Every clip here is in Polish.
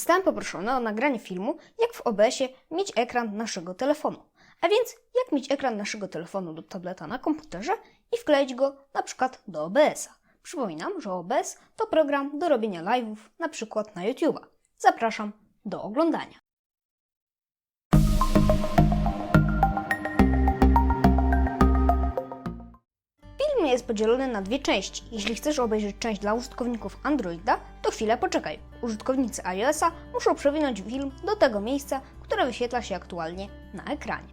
Zostałem poproszony o nagranie filmu, jak w OBS-ie mieć ekran naszego telefonu. A więc, jak mieć ekran naszego telefonu lub tableta na komputerze i wkleić go na przykład do OBS-a. Przypominam, że OBS to program do robienia live'ów, na przykład na YouTube'a. Zapraszam do oglądania. Film jest podzielony na dwie części. Jeśli chcesz obejrzeć część dla użytkowników Androida, to chwilę poczekaj. Użytkownicy iOS-a muszą przewinąć film do tego miejsca, które wyświetla się aktualnie na ekranie.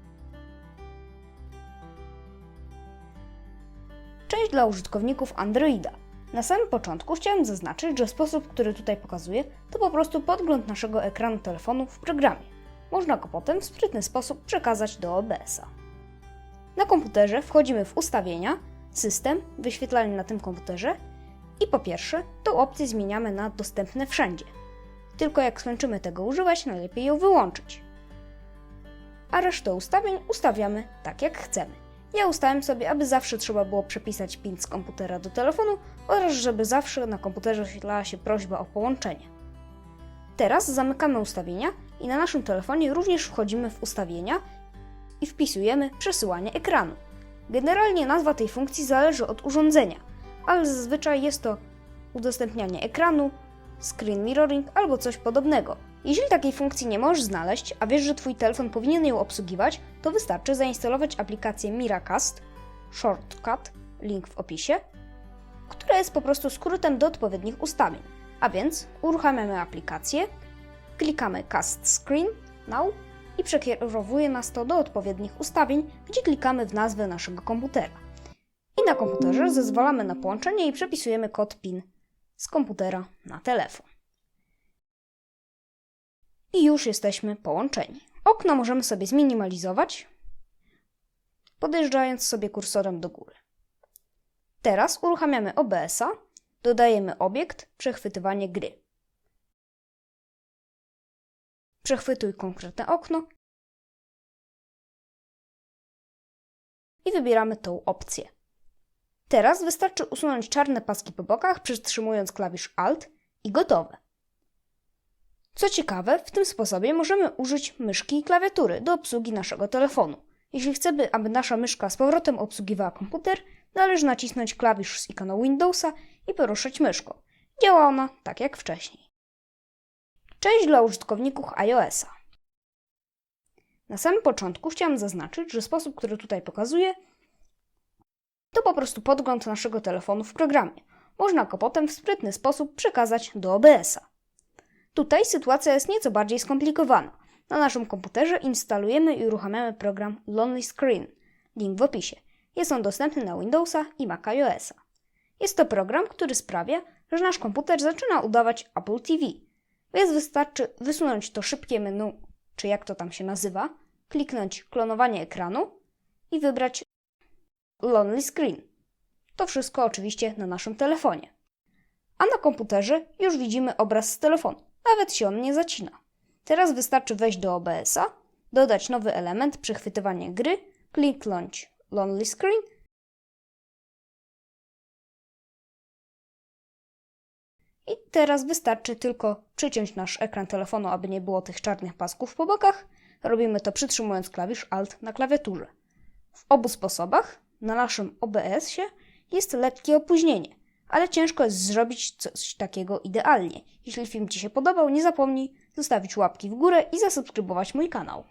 Część dla użytkowników Androida. Na samym początku chciałem zaznaczyć, że sposób, który tutaj pokazuję, to po prostu podgląd naszego ekranu telefonu w programie. Można go potem w sprytny sposób przekazać do OBS-a. Na komputerze wchodzimy w ustawienia, system, wyświetlanie na tym komputerze i po pierwsze tą opcję zmieniamy na dostępne wszędzie. Tylko jak skończymy tego używać, najlepiej ją wyłączyć. A resztę ustawień ustawiamy tak jak chcemy. Ja ustawiam sobie, aby zawsze trzeba było przepisać PIN z komputera do telefonu oraz żeby zawsze na komputerze wyświetlała się prośba o połączenie. Teraz zamykamy ustawienia i na naszym telefonie również wchodzimy w ustawienia i wpisujemy przesyłanie ekranu. Generalnie nazwa tej funkcji zależy od urządzenia, ale zazwyczaj jest to udostępnianie ekranu, screen mirroring albo coś podobnego. Jeżeli takiej funkcji nie możesz znaleźć, a wiesz, że Twój telefon powinien ją obsługiwać, to wystarczy zainstalować aplikację Miracast, shortcut, link w opisie, która jest po prostu skrótem do odpowiednich ustawień. A więc uruchamiamy aplikację, klikamy Cast Screen Now i przekierowuje nas to do odpowiednich ustawień, gdzie klikamy w nazwę naszego komputera. Na komputerze zezwalamy na połączenie i przepisujemy kod PIN z komputera na telefon. I już jesteśmy połączeni. Okno możemy sobie zminimalizować, podjeżdżając sobie kursorem do góry. Teraz uruchamiamy OBS-a, dodajemy obiekt przechwytywanie gry. Przechwytuj konkretne okno i wybieramy tą opcję. Teraz wystarczy usunąć czarne paski po bokach, przytrzymując klawisz Alt i gotowe. Co ciekawe, w tym sposobie możemy użyć myszki i klawiatury do obsługi naszego telefonu. Jeśli chcemy, aby nasza myszka z powrotem obsługiwała komputer, należy nacisnąć klawisz z ikoną Windowsa i poruszać myszką. Działa ona tak jak wcześniej. Część dla użytkowników iOS-a. Na samym początku chciałam zaznaczyć, że sposób, który tutaj pokazuję, to po prostu podgląd naszego telefonu w programie. Można go potem w sprytny sposób przekazać do OBS-a. Tutaj sytuacja jest nieco bardziej skomplikowana. Na naszym komputerze instalujemy i uruchamiamy program Lonely Screen. Link w opisie. Jest on dostępny na Windowsa i Mac iOS-a. Jest to program, który sprawia, że nasz komputer zaczyna udawać Apple TV. Więc wystarczy wysunąć to szybkie menu, czy jak to tam się nazywa, kliknąć klonowanie ekranu i wybrać Lonely Screen. To wszystko oczywiście na naszym telefonie. A na komputerze już widzimy obraz z telefonu. Nawet się on nie zacina. Teraz wystarczy wejść do OBS-a, dodać nowy element przechwytywanie gry, kliknąć Lonely Screen i teraz wystarczy tylko przyciąć nasz ekran telefonu, aby nie było tych czarnych pasków po bokach. Robimy to przytrzymując klawisz Alt na klawiaturze. W obu sposobach na naszym OBS-ie jest lekkie opóźnienie, ale ciężko jest zrobić coś takiego idealnie. Jeśli film Ci się podobał, nie zapomnij zostawić łapki w górę i zasubskrybować mój kanał.